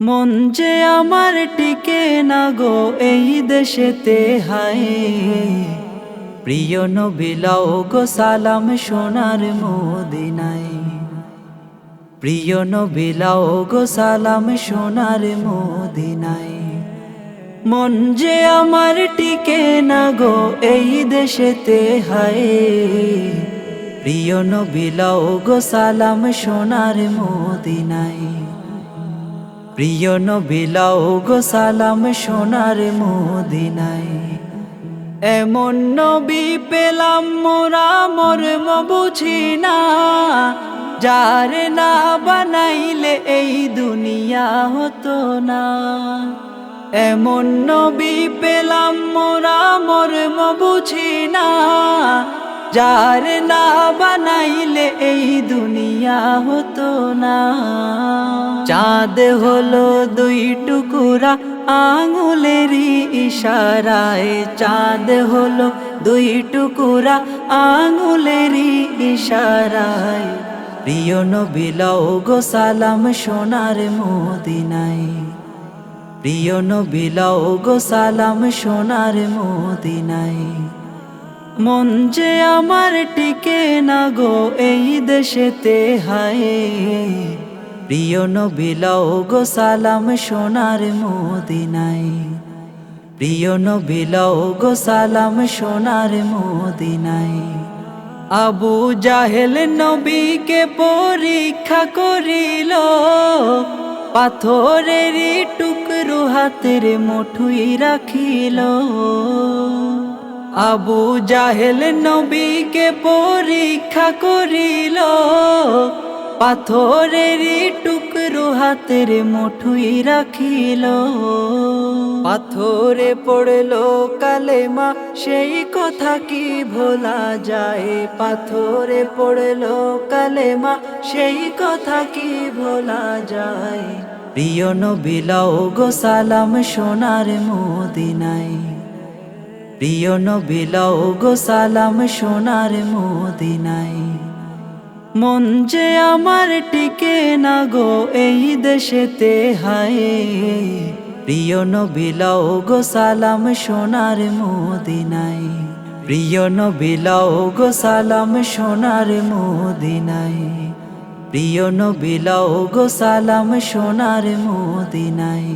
মন যে আমার টিকে না গো এই দেশেতে, হায়। প্রিয় নবিলাও গো সালাম সোনার মোদিনায়। প্রিয় নবিলাও গো সালাম সোনার মোদিনায়। মন যে আমার টিকে না গো এই দেশেতে, হায়। প্রিয় নবিলাও গো সালাম সোনার মোদিনায়। প্রিয় নবিলাও গো সালাম সোনার মোদিনায়। এমন নবী পেলাম মোরা মর্ম বুঝি না যার না বানাইলে এই দুনিয়া হতো না। এমন নবী পেলাম মোরা মর্ম বুঝি না যার না বানাইলে এই দুনিয়া হতো না। চাঁদ হলো দুই টুকুরা আঙুলেরই ইশারায়। চাঁদ হলো দুই টুকুরা আঙুলেরই ইশারায়। প্রিয় নবিলাও গো সালাম সোনার মোদিনায়। প্রিয় নবিলাও গো সালাম সোনার মোদিনায়। মন যে আমার টিকে না গো এই দেশেতে হায়। প্রিয় নবিলাও গো সালাম সোনার মোদিনায়। প্রিয় নবিলাও গো সালাম সোনার মোদিনায়। আবু জাহেল নবীকে পরীক্ষা করিল, পাথরেরই টুকরো হাতের মুঠুই রাখিল। আবু জাহেল নবীকে পরীক্ষা করিল পাথরেরই টুকরো হাতের মুঠুই রাখিল। পাথরে পড়ল কালেমা, সেই কথা কি ভোলা যায়? পাথরে পড়ল কালেমা, সেই কথা কি ভোলা যায়? প্রিয় নবিলাও গো সালাম সোনার মোদিনায়। প্রিয় নবিলাও গো সালাম সোনার মোদিনায়। মন যে আমার টিকে না গো এই দেশেতে, হায়। প্রিয় নবিলাও গো সালাম সোনার মোদিনায়। প্রিয় নবিলাও গো সালাম সোনার মোদিনায়। প্রিয় নবিলাও গো সালাম সোনার মোদিনায়।